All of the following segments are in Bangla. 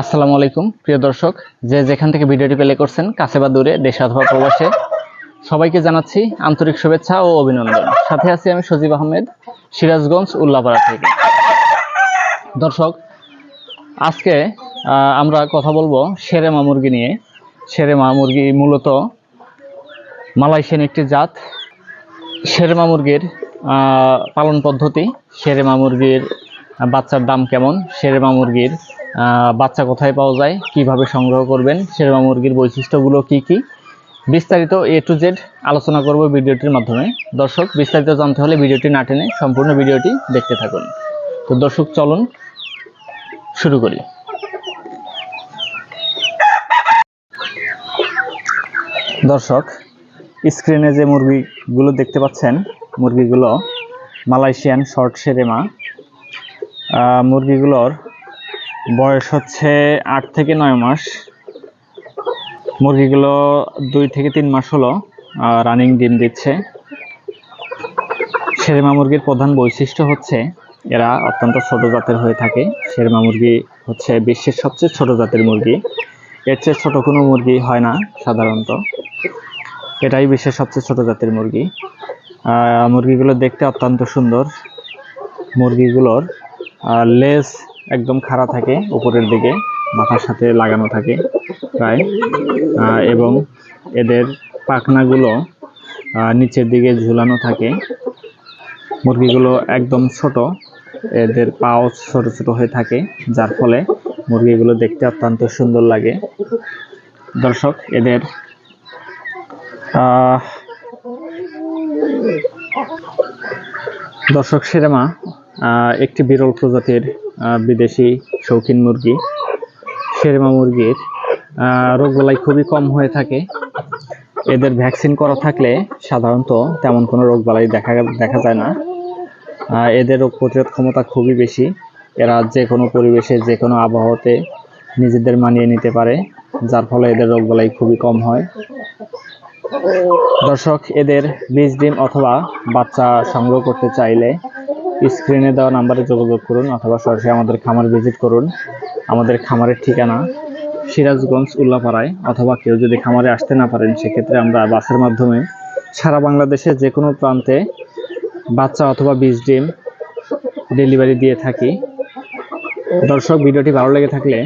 আসসালামু আলাইকুম, প্রিয় দর্শক। যে যেখান থেকে ভিডিওটি প্লে করছেন, কাছে বা দূরে, দেশে অথবা প্রবাসে, সবাইকে জানাচ্ছি আন্তরিক শুভেচ্ছা ও অভিনন্দন। সাথে আছি আমি সজীব আহমেদ, সিরাজগঞ্জ, উল্লাপাড়া থেকে। দর্শক, আজকে আমরা কথা বলব শেরেমা মুরগি নিয়ে। শেরেমা মুরগি মূলত মালয়েশিয়ান একটি জাত। শেরেমা মুরগির পালন পদ্ধতি শেরেমা মুরগির বাচ্চার দাম কেমন শেরেমা মুরগির বাচ্চা কোথায় পাওয়া যায়, কীভাবে সংগ্রহ করবেন শেরেমা মুরগির বৈশিষ্ট্যগুলো কি কি? বিস্তারিত এ টু জেড আলোচনা করব ভিডিওটির মাধ্যমে। দর্শক, বিস্তারিত জানতে হলে ভিডিওটি না টেনে সম্পূর্ণ ভিডিওটি দেখতে থাকুন। তো দর্শক, চলুন শুরু করি। দর্শক, স্ক্রিনে যে মুরগিগুলো দেখতে পাচ্ছেন, মুরগিগুলো মালয়েশিয়ান শর্ট সেরেমা মুরগিগুলোর বয়স হচ্ছে আট থেকে নয় মাস। মুরগিগুলো দুই থেকে তিন মাস হলো রানিং ডিম দিচ্ছে। শেরমা মুরগির প্রধান বৈশিষ্ট্য হচ্ছে, এরা অত্যন্ত ছোট জাতের হয়ে থাকে। শেরমা মুরগি হচ্ছে বিশ্বের সবচেয়ে ছোট জাতের মুরগি। এর চেয়ে ছোট কোনো মুরগি হয় না সাধারণত। এটাই বিশ্বের সবচেয়ে ছোট জাতের মুরগি। মুরগিগুলো দেখতে অত্যন্ত সুন্দর। মুরগিগুলোর লেজ একদম খাড়া থাকে উপরের দিকে মাথার সাথে লাগানো থাকে প্রায়। এবং এদের পাখনাগুলো নিচের দিকে ঝুলানো থাকে। মুরগিগুলো একদম ছোট এদের পাও ছোট ছোট হয়ে থাকে যার ফলে মুরগিগুলো দেখতে অত্যন্ত সুন্দর লাগে। দর্শক এদের দর্শক আহ, একটি বিরল প্রজাতির বিদেশি শৌখিন মুরগি, সেরেমা মুরগির রোগবালাই খুবই কম হয়ে থাকে। এদের ভ্যাকসিন করা থাকলে সাধারণত তেমন কোনো রোগবালাই দেখা দেখা যায় না। এদের রোগ প্রতিরোধ ক্ষমতা খুবই বেশি। এরা যে কোনো পরিবেশে, যে কোনো আবহাওয়াতে নিজেদের মানিয়ে নিতে পারে, যার ফলে এদের রোগবালাই খুবই কম হয়। দর্শক, এদের বীজ ডিম অথবা বাচ্চা সংগ্রহ করতে চাইলে স্ক্রিনে দেওয়া নাম্বারে যোগাযোগ করুন অথবা সরাসরি আমাদের খামার ভিজিট করুন। আমাদের খামারের ঠিকানা সিরাজগঞ্জ উল্লাপাড়ায় অথবা কেউ যদি খামারে আসতে না পারেন, সেক্ষেত্রে আমরা বাসের মাধ্যমে সারা বাংলাদেশে যে কোনো প্রান্তে বাচ্চা অথবা বীজ ডিম ডেলিভারি দিয়ে থাকি। দর্শক, ভিডিওটি ভালো লেগে থাকলে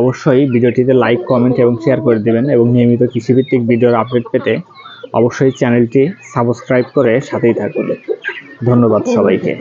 অবশ্যই ভিডিওটিতে লাইক, কমেন্ট এবং শেয়ার করে দেবেন এবং নিয়মিত কৃষিভিত্তিক ভিডিওর আপডেট পেতে অবশ্যই চ্যানেলটি সাবস্ক্রাইব করে সাথেই থাকুন। ধন্যবাদ সবাইকে।